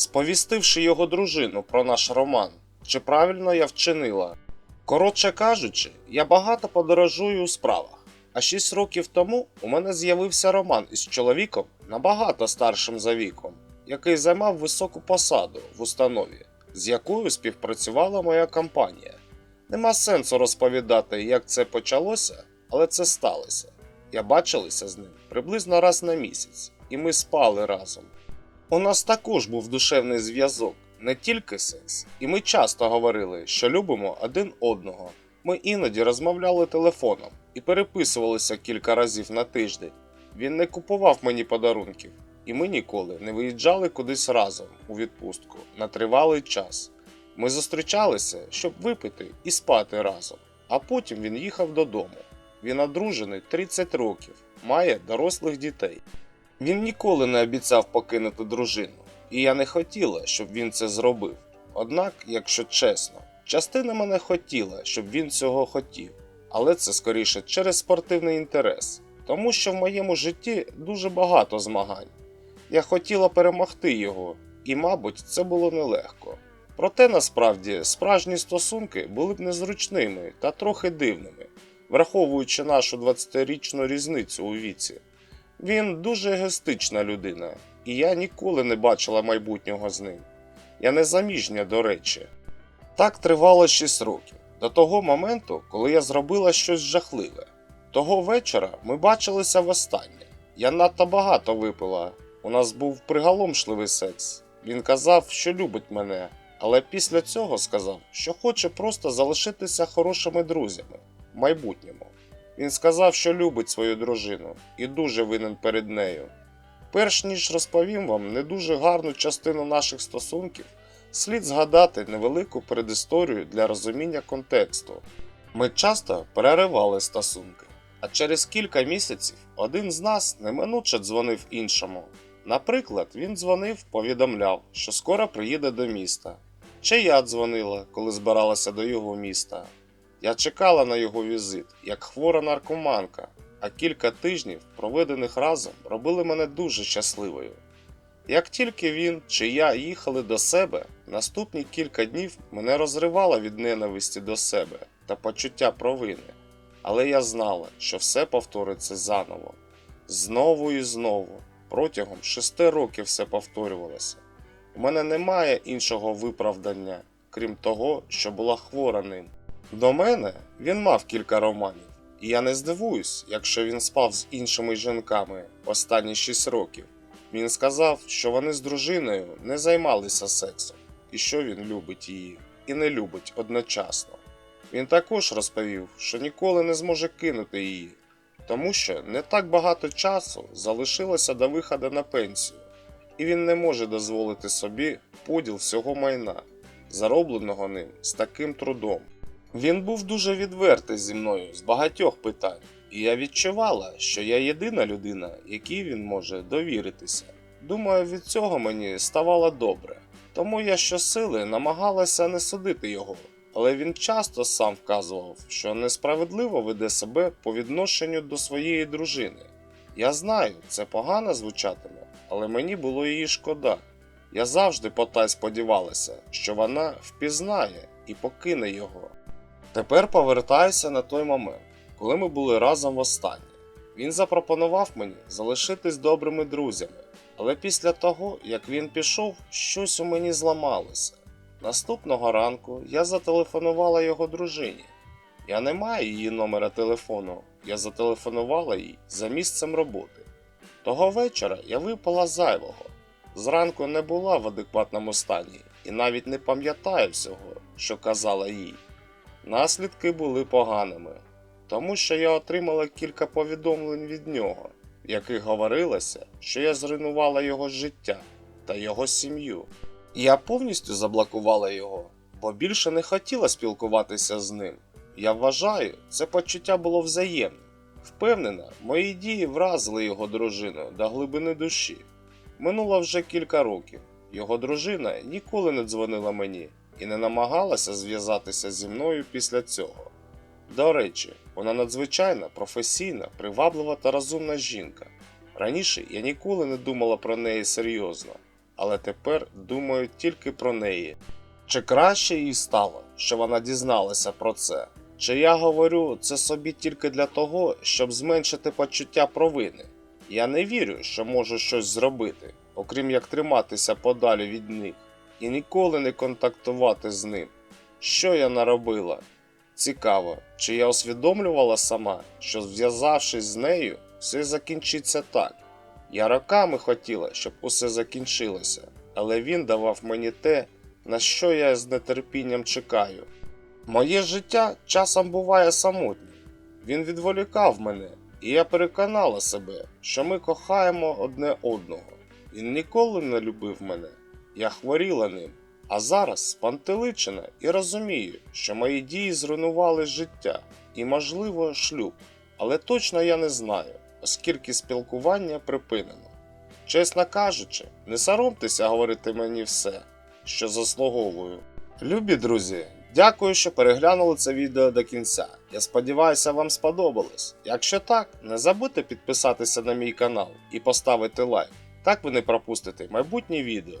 сповістивши його дружину про наш роман. Чи правильно я вчинила? Коротше кажучи, я багато подорожую у справах. А 6 років тому у мене з'явився роман із чоловіком набагато старшим за віком, який займав високу посаду в установі, з якою співпрацювала моя компанія. Нема сенсу розповідати, як це почалося, але це сталося. Я бачилася з ним приблизно раз на місяць, і ми спали разом. У нас також був душевний зв'язок, не тільки секс, і ми часто говорили, що любимо один одного. Ми іноді розмовляли телефоном і переписувалися кілька разів на тиждень. Він не купував мені подарунків, і ми ніколи не виїжджали кудись разом у відпустку на тривалий час. Ми зустрічалися, щоб випити і спати разом, а потім він їхав додому. Він одружений 30 років, має дорослих дітей. Він ніколи не обіцяв покинути дружину, і я не хотіла, щоб він це зробив. Однак, якщо чесно, частина мене хотіла, щоб він цього хотів, але це скоріше через спортивний інтерес, тому що в моєму житті дуже багато змагань. Я хотіла перемогти його, і, мабуть, це було нелегко. Проте насправді справжні стосунки були б незручними та трохи дивними, враховуючи нашу 20-річну різницю у віці. Він дуже егоїстична людина, і я ніколи не бачила майбутнього з ним. Я не заміжня, до речі. Так тривало 6 років, до того моменту, коли я зробила щось жахливе. Того вечора ми бачилися востаннє. Я надто багато випила. У нас був приголомшливий секс. Він казав, що любить мене, але після цього сказав, що хоче просто залишитися хорошими друзями в майбутньому. Він сказав, що любить свою дружину і дуже винен перед нею. Перш ніж розповім вам не дуже гарну частину наших стосунків, слід згадати невелику передісторію для розуміння контексту. Ми часто переривали стосунки, а через кілька місяців один з нас неминуче дзвонив іншому. Наприклад, він дзвонив, повідомляв, що скоро приїде до міста. Чи я дзвонила, коли збиралася до його міста. Я чекала на його візит, як хвора наркоманка, а кілька тижнів, проведених разом, робили мене дуже щасливою. Як тільки він чи я їхали до себе, наступні кілька днів мене розривало від ненависті до себе та почуття провини. Але я знала, що все повториться заново. Знову і знову. Протягом шести років все повторювалося. У мене немає іншого виправдання, крім того, що була хвора ним. До мене він мав кілька романів, і я не здивуюсь, якщо він спав з іншими жінками останні 6 років. Він сказав, що вони з дружиною не займалися сексом, і що він любить її, і не любить одночасно. Він також розповів, що ніколи не зможе кинути її, тому що не так багато часу залишилося до виходу на пенсію, і він не може дозволити собі поділ всього майна, заробленого ним з таким трудом. Він був дуже відвертий зі мною з багатьох питань, і я відчувала, що я єдина людина, якій він може довіритися. Думаю, від цього мені ставало добре, тому я щосили намагалася не судити його, але він часто сам вказував, що несправедливо веде себе по відношенню до своєї дружини. Я знаю, це погано звучатиме, але мені було її шкода. Я завжди потай сподівалася, що вона впізнає і покине його. Тепер повертаюся на той момент, коли ми були разом востаннє. Він запропонував мені залишитись добрими друзями, але після того, як він пішов, щось у мені зламалося. Наступного ранку я зателефонувала його дружині. Я не маю її номера телефону, я зателефонувала їй за місцем роботи. Того вечора я випала зайвого. Зранку не була в адекватному стані і навіть не пам'ятаю всього, що казала їй. Наслідки були поганими, тому що я отримала кілька повідомлень від нього, в яких говорилося, що я зруйнувала його життя та його сім'ю. Я повністю заблокувала його, бо більше не хотіла спілкуватися з ним. Я вважаю, це почуття було взаємним. Впевнена, мої дії вразили його дружину до глибини душі. Минуло вже кілька років. Його дружина ніколи не дзвонила мені і не намагалася зв'язатися зі мною після цього. До речі, вона надзвичайно професійна, приваблива та розумна жінка. Раніше я ніколи не думала про неї серйозно, але тепер думаю тільки про неї. Чи краще їй стало, що вона дізналася про це? Чи я говорю це собі тільки для того, щоб зменшити почуття провини? Я не вірю, що можу щось зробити, окрім як триматися подалі від них і ніколи не контактувати з ним. Що я наробила? Цікаво, чи я усвідомлювала сама, що зв'язавшись з нею, все закінчиться так. Я роками хотіла, щоб усе закінчилося, але він давав мені те, на що я з нетерпінням чекаю. Моє життя часом буває самотнім. Він відволікав мене, і я переконала себе, що ми кохаємо одне одного. Він ніколи не любив мене. Я хворіла ним, а зараз спантеличена і розумію, що мої дії зруйнували життя і, можливо, шлюб. Але точно я не знаю, оскільки спілкування припинено. Чесно кажучи, не соромтеся говорити мені все, що заслуговую. Любі друзі, дякую, що переглянули це відео до кінця. Я сподіваюся, вам сподобалось. Якщо так, не забудьте підписатися на мій канал і поставити лайк. Так ви не пропустите майбутні відео.